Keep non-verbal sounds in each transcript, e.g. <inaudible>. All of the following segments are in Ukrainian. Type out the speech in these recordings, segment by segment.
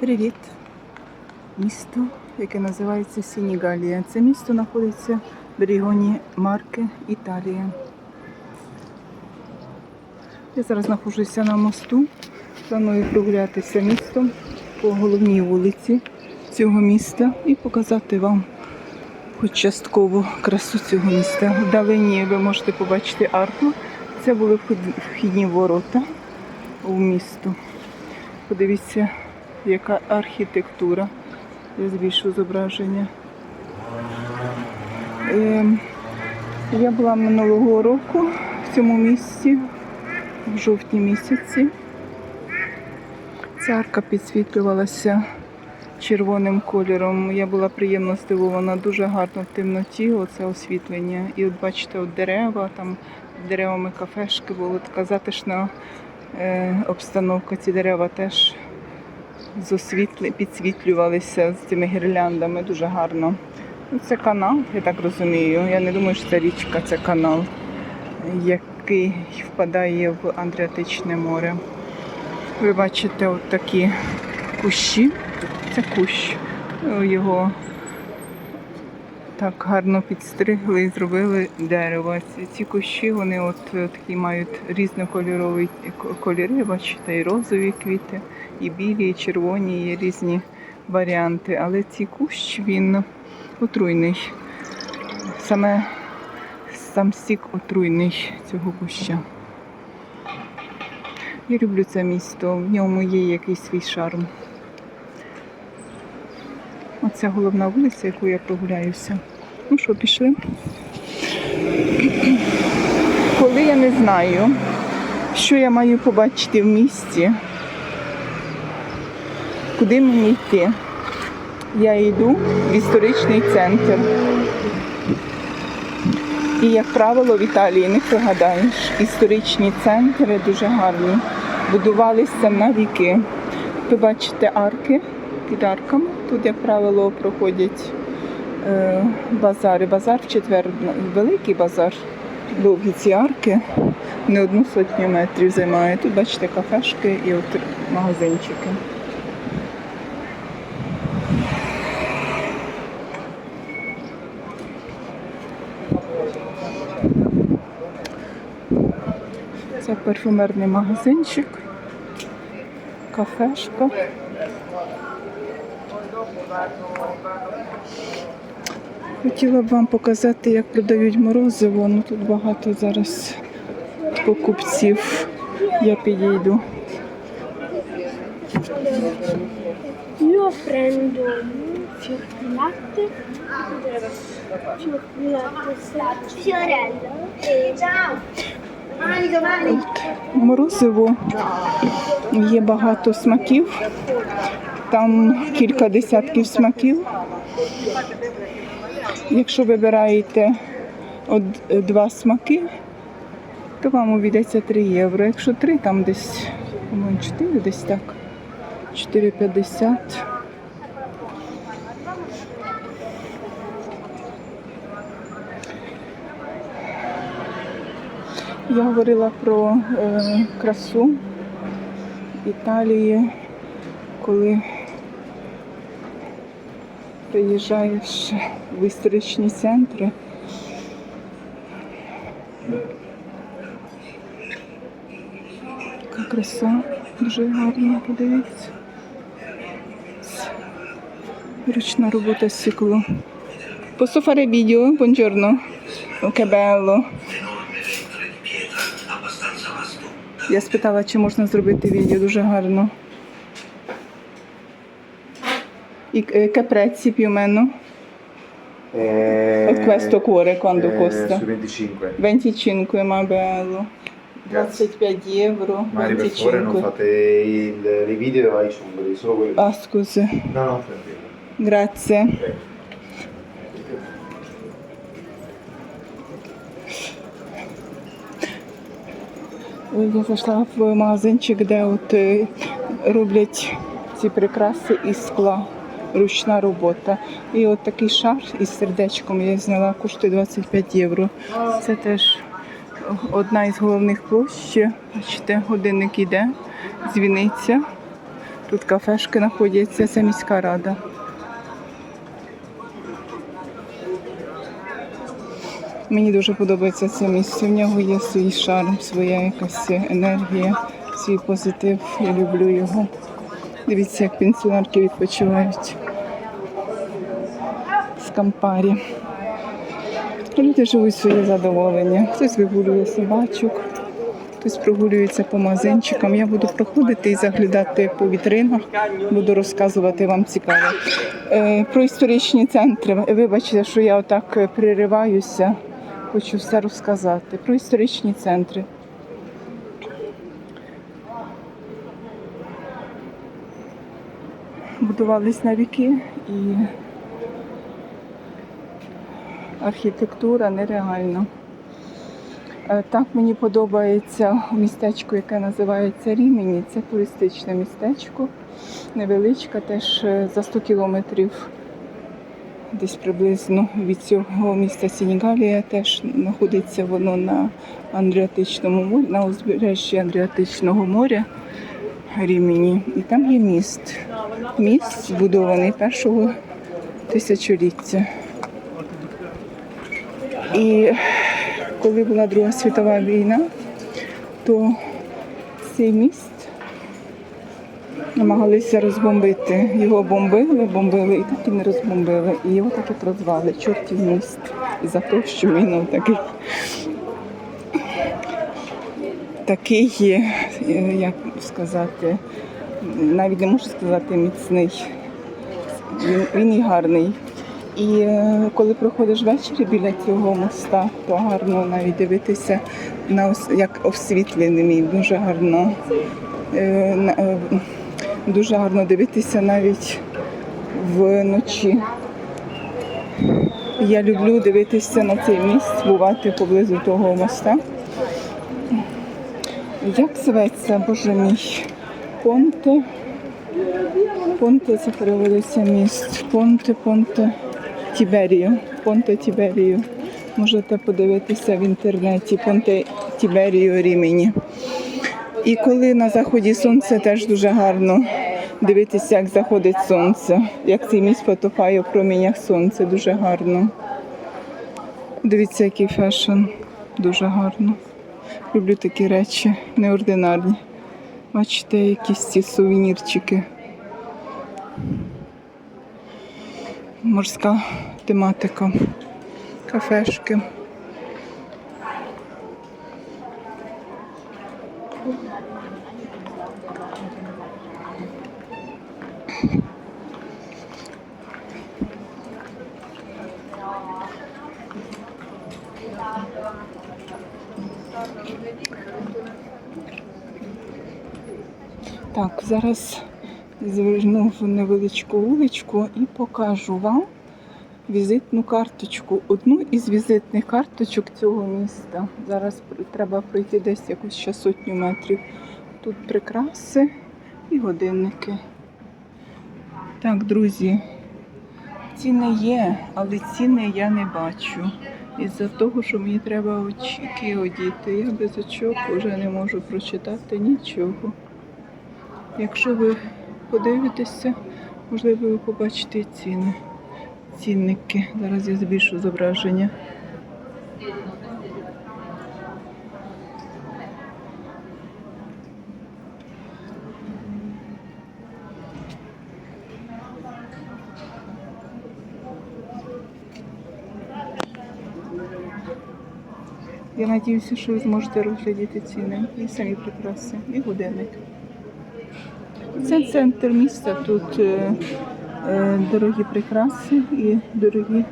Привіт! Місто, яке називається Сінігалія. Це місто знаходиться в регіоні Марки, Італія. Я зараз знаходжуся на мосту. Планую прогулятися містом по головній вулиці цього міста і показати вам хоч частково красу цього міста. Вдалині ви можете побачити арку. Це були вхідні ворота у місто. Подивіться, яка архітектура. Я збільшу зображення. Ем, я була минулого року в цьому місці, в жовтні місяці. Ця арка підсвітлювалася червоним кольором. Я була приємно здивована, дуже гарно в темноті, оце освітлення. І от бачите, от дерева, там деревами кафешки була така затишна е, обстановка. Ці дерева теж з освітлі, підсвітлювалися з цими гірляндами дуже гарно. Ну, Це канал, я так розумію. Я не думаю, що це річка, це канал, який впадає в Адріатичне море. Ви бачите от такі кущі. Це кущ. Його так гарно підстригли і зробили дерево. Ці, кущі вони от е, такі мають різнокольорові кольори, бачите, і розові квіти, і білі, і червоні, є різні варіанти. Але цей кущ він отруйний. Саме сам сік отруйний цього куща. Я люблю це місто, в ньому є якийсь свій шарм. Оце головна вулиця, яку я прогуляюся. Ну що, пішли? Коли я не знаю, що я маю побачити в місті, куди мені йти, я йду в історичний центр. І, як правило, в Італії не пригадаєш, історичні центри дуже гарні, будувалися на віки. Ви бачите арки під арками. Тут, як правило, проходять е, базари. Базар в четвер, великий базар, довгі ці арки, не одну сотню метрів займає. Тут бачите кафешки і от магазинчики. Це парфюмерний магазинчик, кафешка. Хотіла б вам показати, як продають морозиво. Ну тут багато зараз покупців. Я підійду. Io prendo latte, fior fiorello e ciao. Морозиво є багато смаків. Там кілька десятків смаків. Якщо вибираєте от два смаки, то вам обійдеться 3 євро. Якщо три, там десь, по-моєму, 4, десь так. 4,50. Я говорила про е, красу Італії, коли приїжджаєш в історичні центри. Яка краса, дуже гарна, подивіться. Ручна робота з стеклу. Posso fare video? Buongiorno. Che. Я спитала, чи можна зробити відео дуже гарно. І е, o meno? Eh, questo cuore quando eh, costa? Su 25. 25, ma bello. Grazie. 25 euro. Magari per favore non fate il, i video ai ciumboli, solo quelli. Ah, scusi. No, no, tranquillo. Grazie. Prego. Я зайшла в магазинчик, де от е, роблять ці прикраси із скла. Ручна робота. І от такий шар із сердечком я зняла, коштує 25 євро. Це теж одна із головних площ. Бачите, годинник іде, дзвіниться. Тут кафешки знаходяться, це міська рада. Мені дуже подобається це місце. В нього є свій шарм, своя якась енергія, свій позитив. Я люблю його. Дивіться, як пенсіонерки відпочивають з кампарі. Люди живуть своє задоволення. Хтось вигулює собачок, хтось прогулюється по магазинчикам. Я буду проходити і заглядати по вітринах, буду розказувати вам цікаво. Е, про історичні центри. Вибачте, що я отак е, перериваюся. Хочу все розказати. Про історичні центри. Будувались на віки і архітектура нереальна. Е, Так мені подобається містечко, яке називається Рімені. Це туристичне містечко, невеличке, теж е, за 100 кілометрів, десь приблизно від цього міста Сенігалія теж знаходиться воно на Андріатичному морі, на узбережжі Андріатичного моря Рімені. І там є міст. Міст збудований першого тисячоліття. І коли була Друга світова війна, то цей міст намагалися розбомбити. Його бомбили, бомбили і так і не розбомбили. І його так і прозвали чортів міст. За те, що він такий, такий, е, як сказати, навіть не можу сказати міцний. Він, він і гарний. І е, коли проходиш ввечері біля цього моста, то гарно навіть дивитися на як освітлений, дуже гарно. Дуже гарно дивитися навіть вночі. Я люблю дивитися на цей міст, бувати поблизу того моста. Як зветься, боже мій? Понте. Понте це переводиться міст. Понте, Понте Тіберію. Понте Тіберію. Можете подивитися в інтернеті Понте Тіберію Рімені. І коли на заході сонце теж дуже гарно дивитися, як заходить сонце, як цей міст потопає в промінях сонця, дуже гарно. Дивіться, який фешн, дуже гарно. Люблю такі речі, неординарні. Бачите, якісь ці сувенірчики. Морська тематика, кафешки. Так, зараз зверну в невеличку вуличку і покажу вам візитну карточку. Одну із візитних карточок цього міста. Зараз треба пройти десь якусь ще сотню метрів. Тут прикраси і годинники. Так, друзі, ціни є, але ціни я не бачу. Із-за того, що мені треба очки одіти. Я без очок вже не можу прочитати нічого. Якщо ви подивитеся, можливо, ви побачите ціни. Цінники. Зараз я збільшу зображення. Я сподіваюся, що ви зможете розглядіти ціни і самі прикраси, і годинник. Це центр міста. Тут е, е, дорогі прикраси і дорогі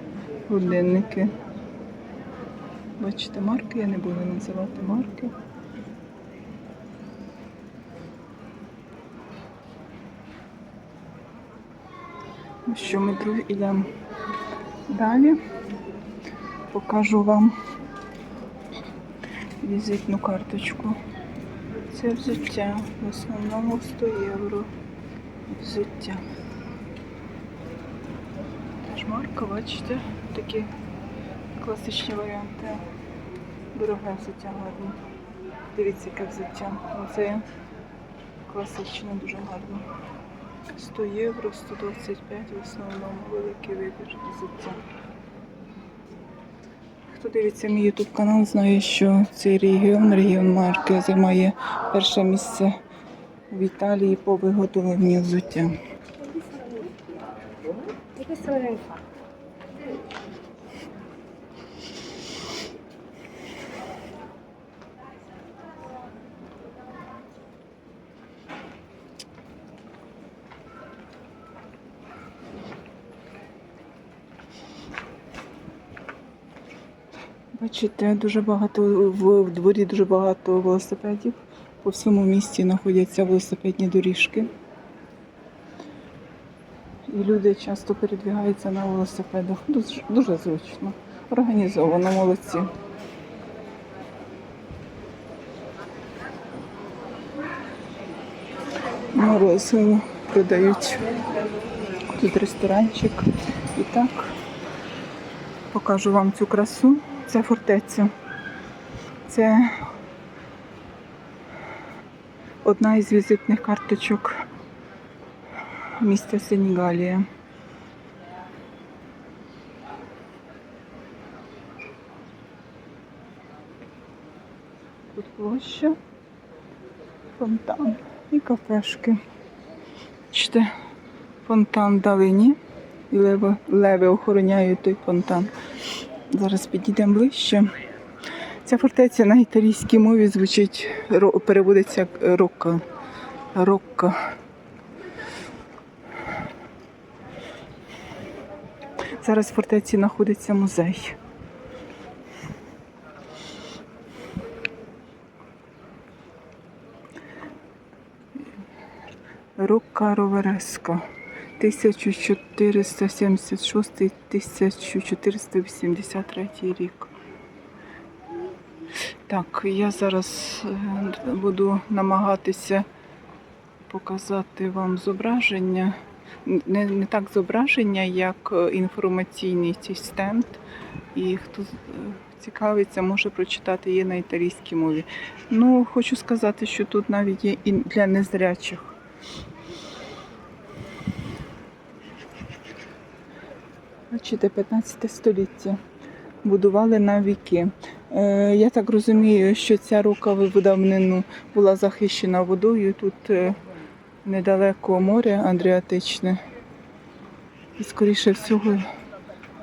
годинники. Бачите, марки, я не буду називати марки. Ну що, ми друзі, йдемо далі. Покажу вам візитну карточку. Це взуття. В основному 100 євро. Взуття. Теж марка, бачите, такі класичні варіанти. Дороге взуття гарне. Дивіться, яке взуття. Оце класичне, дуже гарно. 100 євро, 125 в основному великий вибір взуття. Хто дивиться мій YouTube канал, знає, що цей регіон, регіон Марки, займає перше місце в Італії по виготовленню взуття. Бачите, дуже багато в, дворі дуже багато велосипедів. По всьому місті знаходяться велосипедні доріжки. І люди часто передвігаються на велосипедах. Дуже, дуже зручно. Організовано, молодці. Морозиво продають. Тут ресторанчик. І так покажу вам цю красу. Це фортеця. Це одна із візитних карточок міста Сенігалія. Тут площа, фонтан і кафешки. Бачите, фонтан вдалині. І леви, леви охороняють той фонтан. Зараз підійдемо ближче. Ця фортеця на італійській мові звучить, переводиться як Рокка. Рокка. Зараз в фортеці знаходиться музей. Рокка Ровереска. 1476-1483 рік. Так, я зараз е, буду намагатися показати вам зображення. Не, не так зображення, як е, інформаційний цей стенд. І хто е, цікавиться, може прочитати є на італійській мові. Ну, хочу сказати, що тут навіть є і для незрячих. Бачите, 15 століття. Будували на віки. Е, я так розумію, що ця рука в давнину була захищена водою. Тут е, недалеко море Адріатичне. І, скоріше всього,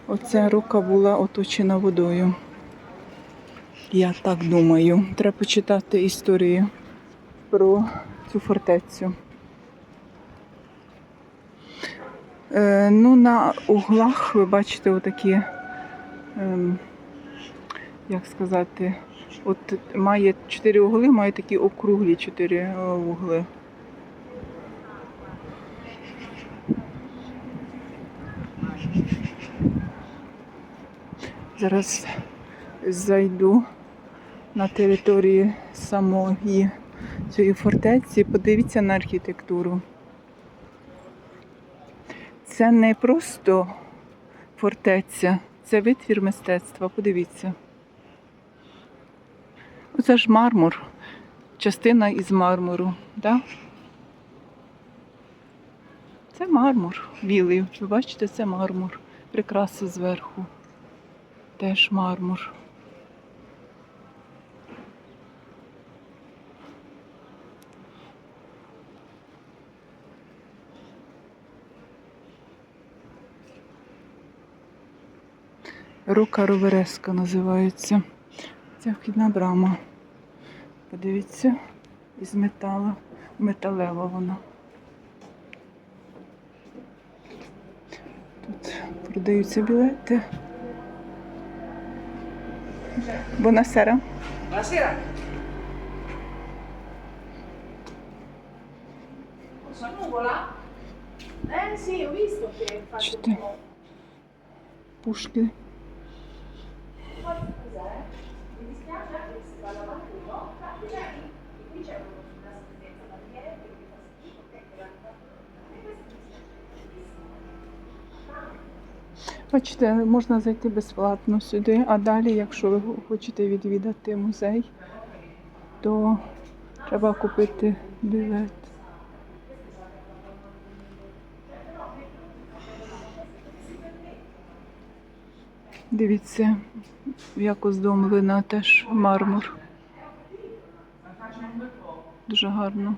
оця рука була оточена водою. Я так думаю. Треба почитати історію про цю фортецю. Е, ну, на углах ви бачите отакі, ем, як сказати, от має чотири угли, має такі округлі чотири е, угли. Зараз зайду на території самої цієї фортеці. Подивіться на архітектуру. Це не просто фортеця, це витвір мистецтва. Подивіться. Оце ж мармур, частина із мармуру. Да? Це мармур білий. Ви бачите, це мармур. Прикраси зверху. Теж мармур. Рока Ровереска називається. Ця вхідна брама. Подивіться, із металу. Металева вона. Тут продаються білети. Бонасера. Buonasera. Cosa nuvola? Бачите, можна зайти безплатно сюди, а далі, якщо ви хочете відвідати музей, то треба купити білет. Дивіться, як оздомлена теж мармур. Дуже гарно.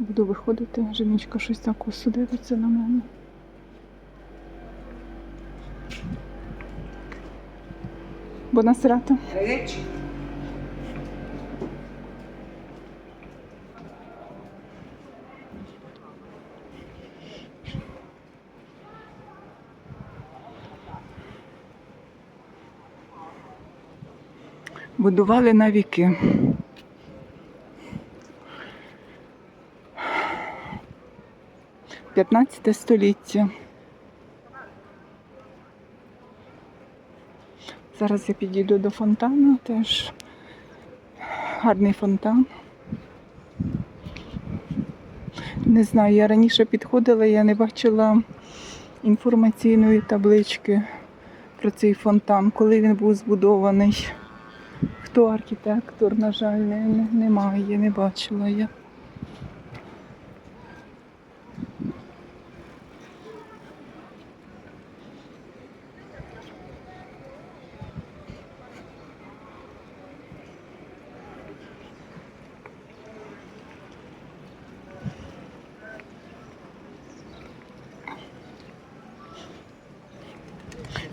Буду виходити, Женічка щось так дивиться на мене. Buonasera. Будували на віки. П'ятнадцяте століття. Зараз я підійду до фонтану, теж гарний фонтан. Не знаю, я раніше підходила, я не бачила інформаційної таблички про цей фонтан, коли він був збудований. Хто архітектор, на жаль, не, не- немає, не бачила я.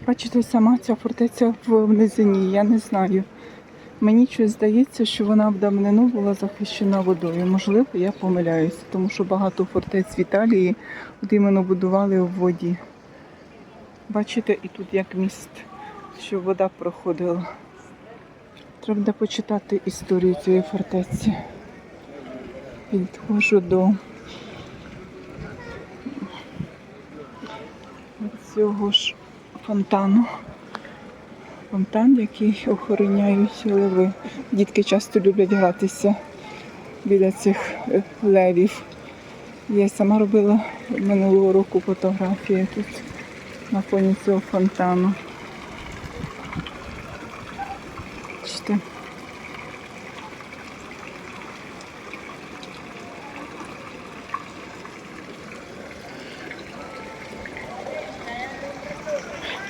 Бачите, сама ця фортеця в низині, я не знаю. Мені щось здається, що вона в давнину була захищена водою. Можливо, я помиляюся, тому що багато фортець в Італії от іменно будували в воді. Бачите, і тут як міст, що вода проходила. Треба почитати історію цієї фортеці. Підходжу до цього ж фонтану. Фонтан, який охороняють леви. Дітки часто люблять гратися біля цих е, левів. Я сама робила минулого року фотографії тут на фоні цього фонтану. Бачите?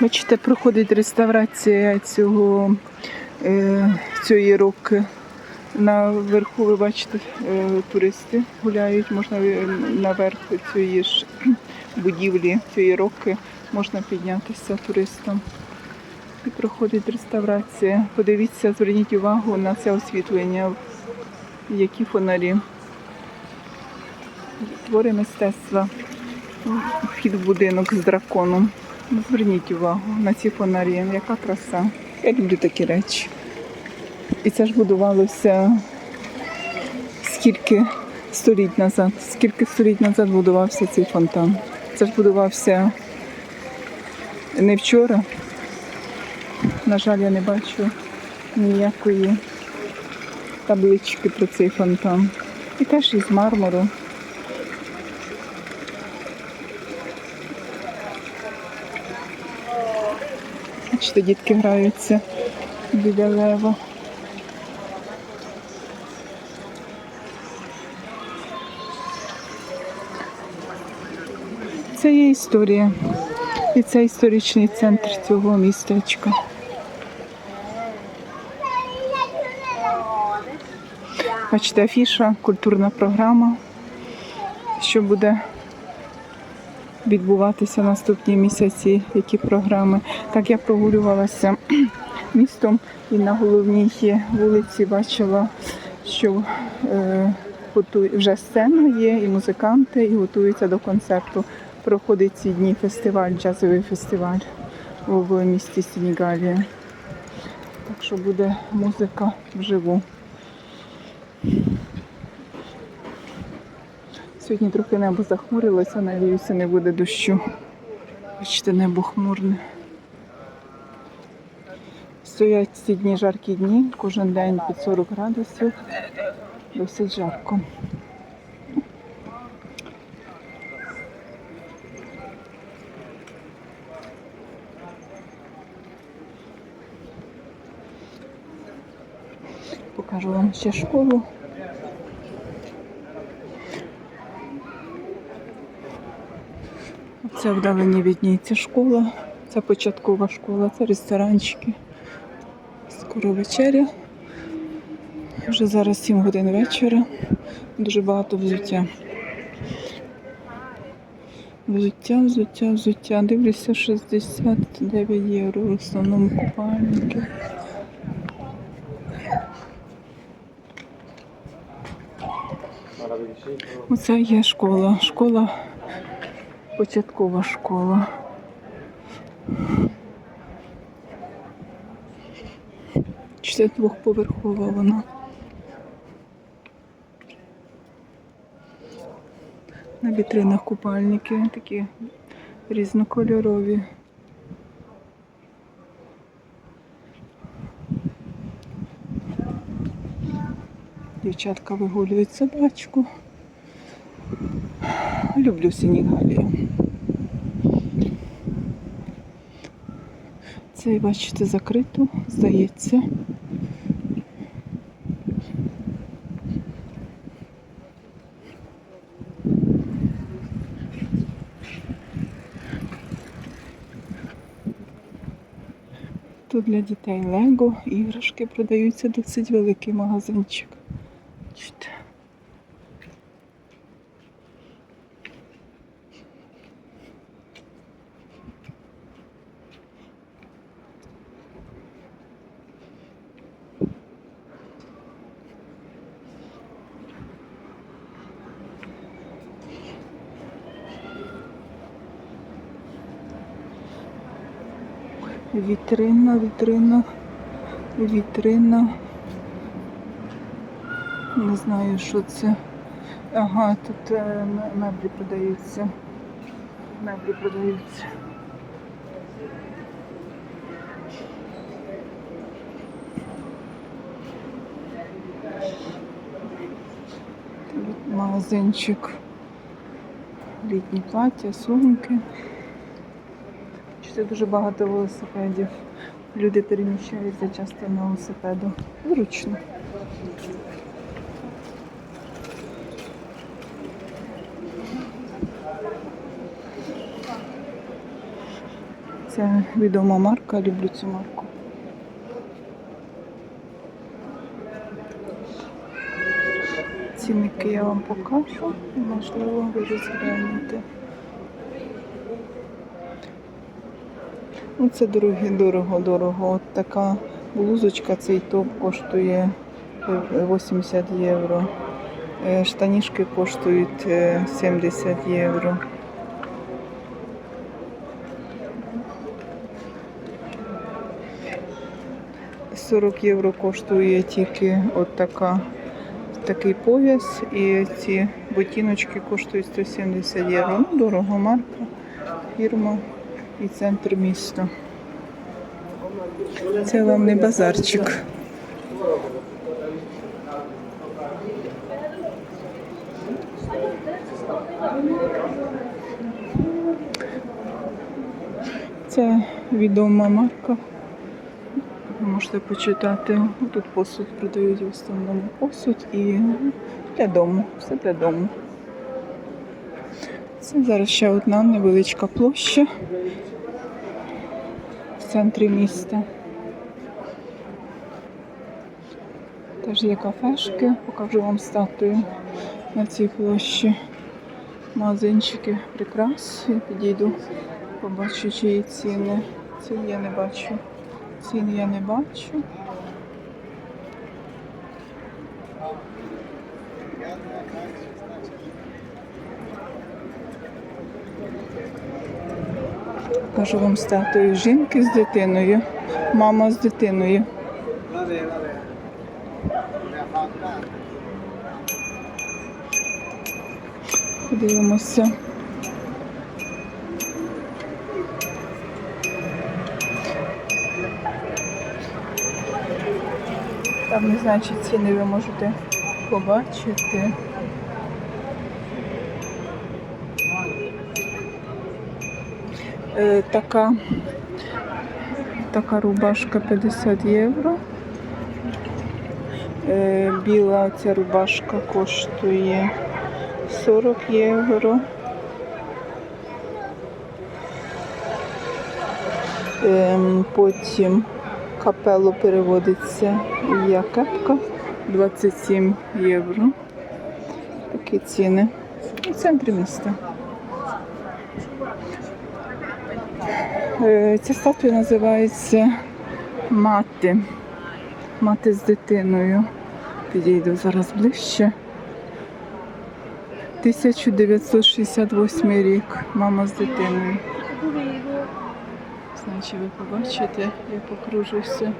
Бачите, проходить реставрація цього, е, цієї роки. Наверху ви бачите, е, туристи гуляють, можна е, наверх цієї ж будівлі, цієї роки можна піднятися туристам. І проходить реставрація. Подивіться, зверніть увагу на це освітлення, які фонарі. Твори мистецтва. Вхід в будинок з драконом. Ну, Зверніть увагу на ці фонарі, яка краса. Я люблю такі речі. І це ж будувалося скільки століть назад. Скільки століть назад будувався цей фонтан. Це ж будувався не вчора. На жаль, я не бачу ніякої таблички про цей фонтан. І теж із мармуру. Бачите, дітки граються біля лева. Це є історія. І це історичний центр цього містечка. Бачите, афіша, культурна програма, що буде відбуватися наступні місяці, які програми. Так я прогулювалася <clears throat> містом і на головній вулиці бачила, що е, вже сцена є, і музиканти, і готуються до концерту. Проходить ці дні фестиваль, джазовий фестиваль в місті Сенігалія. Так що буде музика вживу. Сьогодні трохи небо захмурилося, надіюся, не буде дощу. Бачите, небо хмурне. Стоять ці дні жаркі дні, кожен день під 40 градусів. Досить жарко. Покажу вам ще школу. Це вдалині відніється школа, це початкова школа, це ресторанчики. Скоро вечеря. Вже зараз 7 годин вечора. Дуже багато взуття. Взуття, взуття, взуття. Дивлюся 69 євро. В основному купальники. Оце є школа. Школа, початкова школа. Чи двохповерхова вона? На вітринах купальники такі різнокольорові. Дівчатка вигулюють собачку. Люблю Сенігалію. Це, бачите, закрито, здається. Тут для дітей Лего, іграшки продаються досить великий магазинчик. Бачите. Вітрина, вітрина, вітрина. Не знаю, що це. Ага, тут е, меблі продаються. Меблі продаються. Магазинчик. Літні плаття, сумки. Це дуже багато велосипедів. Люди переміщаються часто на велосипеду. Зручно. Це відома марка, люблю цю марку. Цінники я вам покажу, можливо, ви розглянете. Ну, це дорогі, дорого, дорого. От така блузочка, цей топ коштує е, 80 євро. Е, Штанішки коштують е, 70 євро. «40 євро коштує тільки от така, такий пояс, і ці ботиночки коштують 170 євро. Ну, дорого марка, фірма і центр міста. Це вам не базарчик. Це відома марка. Можете почитати. Тут посуд продають в основному посуд і для дому. Все для дому. Зараз ще одна невеличка площа в центрі міста. Теж є кафешки, покажу вам статую на цій площі. Магазинчики прикрас. Я підійду, побачу, чиї ціни. Цін я не бачу. Цін я не бачу. Покажу вам статую жінки з дитиною, мама з дитиною. Подивимося. Там не знаю, чи ціни ви можете побачити. Така, така рубашка 50 євро. Е, біла ця рубашка коштує 40 євро. Ем, потім капело переводиться я кепка 27 євро. Такі ціни у центрі міста. Ця статуя називається Мати. Мати з дитиною. Підійду зараз ближче. 1968 рік. Мама з дитиною. Значить, ви побачите, я покружуся.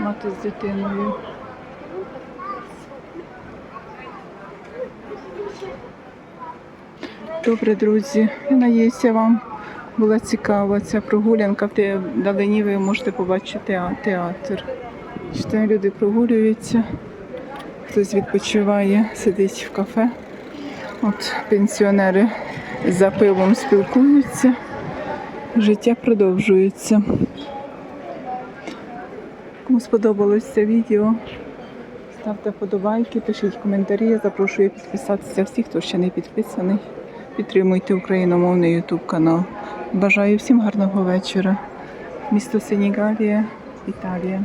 Мати з дитиною. Добре, друзі. Я надіюся, вам була цікава ця прогулянка. В вдалині ви можете побачити театр. Що люди прогулюються, хтось відпочиває, сидить в кафе. От пенсіонери за пивом спілкуються. Життя продовжується. Кому сподобалось це відео, ставте вподобайки, пишіть коментарі. Я запрошую підписатися всіх, хто ще не підписаний. Підтримуйте україномовний YouTube канал. Бажаю всім гарного вечора. Місто Сенігалія, Італія.